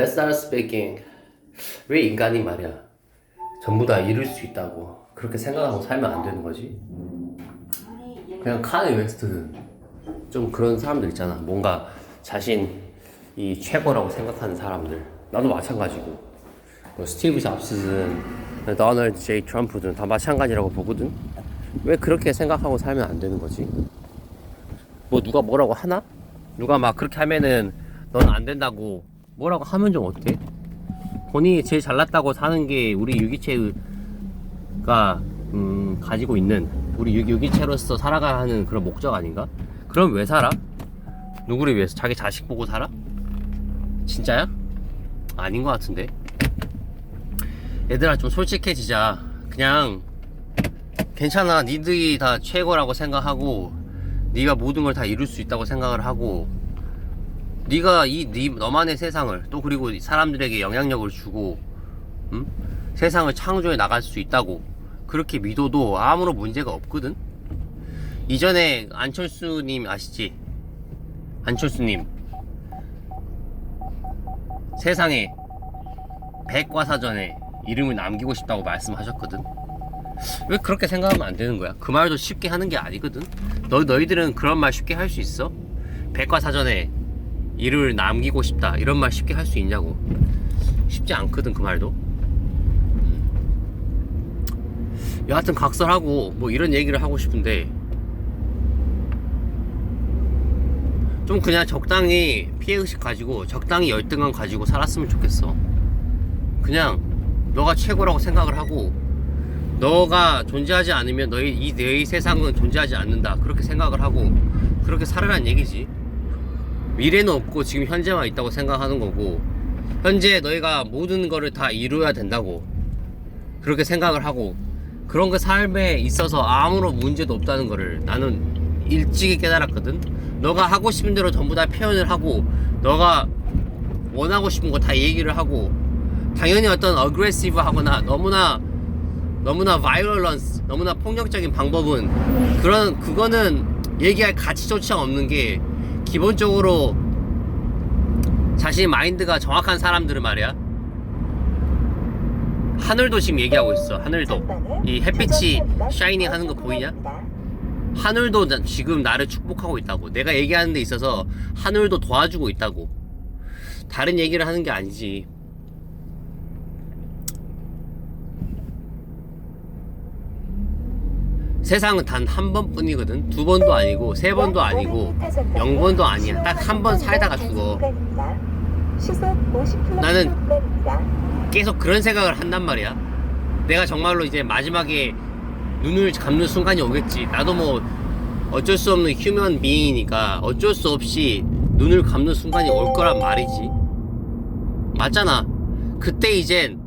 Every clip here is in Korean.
Let's start speaking. 왜 인간이 말이야 전부 다 이룰 수 있다고 그렇게 생각하고 살면 안 되는 거지? 그냥 카네 웨스트는 좀 그런 사람들 있잖아. 뭔가 자신이 최고라고 생각하는 사람들. 나도 마찬가지고. 뭐 스티브 잡스든 도널드 제이 트럼프든 다 마찬가지라고 보거든. 왜 그렇게 생각하고 살면 안 되는 거지? 뭐 누가 뭐라고 하나? 누가 막 그렇게 하면은 넌 안 된다고 뭐라고 하면 좀 어때? 본인이 제일 잘났다고 사는 게 우리 유기체가 음, 가지고 있는 우리 유, 유기체로서 살아가야 하는 그런 목적 아닌가? 그럼 왜 살아? 누구를 위해서? 자기 자식 보고 살아? 진짜야? 아닌 것 같은데. 얘들아 좀 솔직해지자. 그냥 괜찮아. 니들이 다 최고라고 생각하고 네가 모든 걸 다 이룰 수 있다고 생각을 하고 네가 이 네, 너만의 세상을 또 그리고 사람들에게 영향력을 주고 음? 세상을 창조해 나갈 수 있다고 그렇게 믿어도 아무런 문제가 없거든. 이전에 안철수님 아시지? 안철수님 세상에 백과사전에 이름을 남기고 싶다고 말씀하셨거든. 왜 그렇게 생각하면 안 되는 거야? 그 말도 쉽게 하는 게 아니거든. 너 너희들은 그런 말 쉽게 할 수 있어? 백과사전에 이름을 남기고 싶다 이런 말 쉽게 할 수 있냐고. 쉽지 않거든 그 말도. 음. 여하튼 각설하고 뭐 이런 얘기를 하고 싶은데 좀 그냥 적당히 피해의식 가지고 적당히 열등감 가지고 살았으면 좋겠어. 그냥 너가 최고라고 생각을 하고 너가 존재하지 않으면 너희 이 너희 세상은 존재하지 않는다 그렇게 생각을 하고 그렇게 살아란 얘기지 미래는 없고 지금 현재만 있다고 생각하는 거고 현재 너희가 모든 거를 다 이루어야 된다고 그렇게 생각을 하고 그런 그 삶에 있어서 아무런 문제도 없다는 거를 나는 일찍이 깨달았거든. 너가 하고 싶은 대로 전부 다 표현을 하고 너가 원하고 싶은 거 다 얘기를 하고 당연히 어떤 어그레시브 하거나 너무나 너무나 바이럴런스 너무나 폭력적인 방법은 그런 그거는 얘기할 가치조차 없는 게 기본적으로 자신의 마인드가 정확한 사람들은 말이야. 하늘도 지금 얘기하고 있어. 하늘도. 이 햇빛이 샤이닝 하는 거 보이냐? 하늘도 나- 지금 나를 축복하고 있다고. 내가 얘기하는 데 있어서 하늘도 도와주고 있다고. 다른 얘기를 하는 게 아니지 세상은 단 한 번뿐이거든. 두 번도 아니고 세 번도 아니고 영 번도 아니야. 딱 한 번 살다가 죽어. 나는 계속 그런 생각을 한단 말이야. 내가 정말로 이제 마지막에 눈을 감는 순간이 오겠지. 나도 뭐 어쩔 수 없는 휴먼 비잉이니까 어쩔 수 없이 눈을 감는 순간이 올 거란 말이지. 맞잖아. 그때 이젠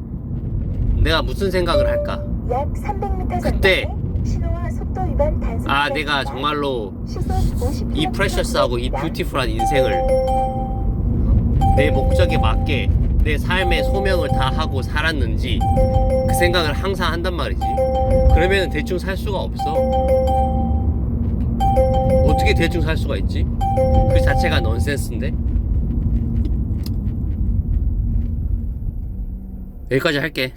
내가 무슨 생각을 할까? 약 300m 그때 신호와 속도 위반 단속 아, 내가 정말로 시속 50km 이 프레셔스하고 이 뷰티풀한 인생을 내 목적에 맞게 내 삶의 소명을 다 하고 살았는지 그 생각을 항상 한단 말이지. 그러면 대충 살 수가 없어. 어떻게 대충 살 수가 있지? 그 자체가 넌센스인데? 여기까지 할게.